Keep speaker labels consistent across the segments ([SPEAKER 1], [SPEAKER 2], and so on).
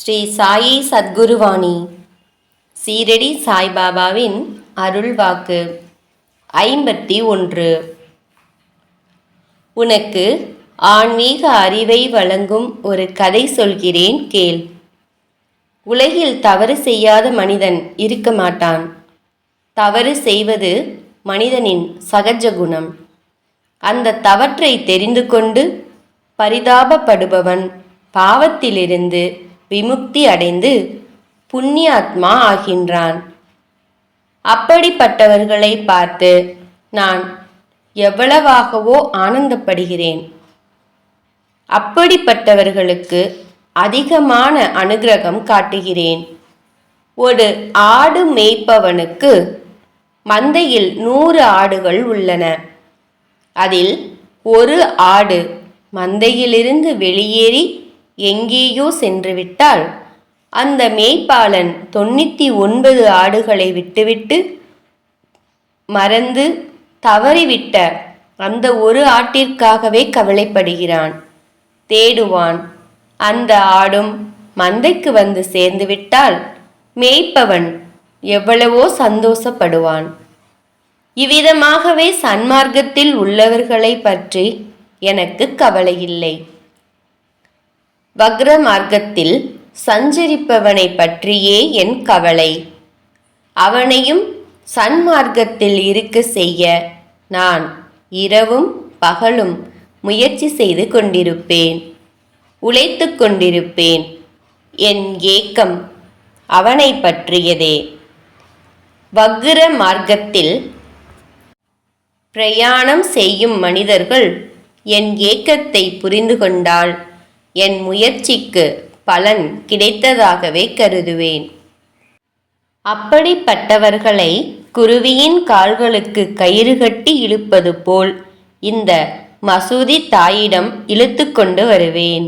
[SPEAKER 1] ஸ்ரீ சாயி சத்குருவாணி. சீரடி சாய்பாபாவின் அருள் வாக்கு. ஐம்பத்தி ஒன்று. உனக்கு ஆன்மீக அறிவை வழங்கும் ஒரு கதை சொல்கிறேன் கேள். உலகில் தவறு செய்யாத மனிதன் இருக்க மாட்டான். தவறு செய்வது மனிதனின் சகஜ குணம். அந்த தவற்றை தெரிந்து கொண்டு பரிதாபப்படுபவன் பாவத்திலிருந்து விமுக்தி அடைந்து புண்ணியாத்மா ஆகின்றான். அப்படிப்பட்டவர்களை பார்த்து நான் எவ்வளவாகவோ ஆனந்தப்படுகிறேன். அப்படிப்பட்டவர்களுக்கு அதிகமான அனுகிரகம் காட்டுகிறேன். ஒரு ஆடு மேய்ப்பவனுக்கு மந்தையில் நூறு ஆடுகள் உள்ளன. அதில் ஒரு ஆடு மந்தையிலிருந்து வெளியேறி எங்கேயோ சென்றுவிட்டால் அந்த மேய்ப்பாளன் தொண்ணூற்றி ஒன்பது ஆடுகளை விட்டுவிட்டு மறந்து தவறிவிட்ட அந்த ஒரு ஆட்டிற்காகவே கவலைப்படுகிறான். தேடுவான். அந்த ஆடும் மந்தைக்கு வந்து சேர்ந்துவிட்டால் மேய்ப்பவன் எவ்வளவோ சந்தோஷப்படுவான். இவ்விதமாகவே சன்மார்க்கத்தில் உள்ளவர்களை பற்றி எனக்கு கவலையில்லை. வக்ர மார்க்கத்தில் சஞ்சரிப்பவனை பற்றியே என் கவலை. அவனையும் சன்மார்க்கத்தில் இருக்க செய்ய நான் இரவும் பகலும் முயற்சி செய்து கொண்டிருப்பேன். உழைத்து கொண்டிருப்பேன். என் ஏக்கம் அவனை பற்றியதே வக்ர மார்க்கத்தில் பிரயாணம் செய்யும் மனிதர்கள் என் ஏக்கத்தை புரிந்து கொண்டால் என் முயற்சிக்கு பலன் கிடைத்ததாகவே கருதுவேன். அப்படிப்பட்டவர்களை குருவியின் கால்களுக்கு கயிறு கட்டி இழுப்பது போல் இந்த மசூதி தாயிடம் இழுத்து கொண்டு வருவேன்.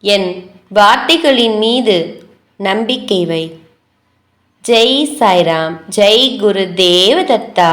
[SPEAKER 1] என் வார்த்தைகளின் மீது நம்பிக்கை வை. ஜெய் சாய்ராம் ஜெய் குரு தேவதத்தா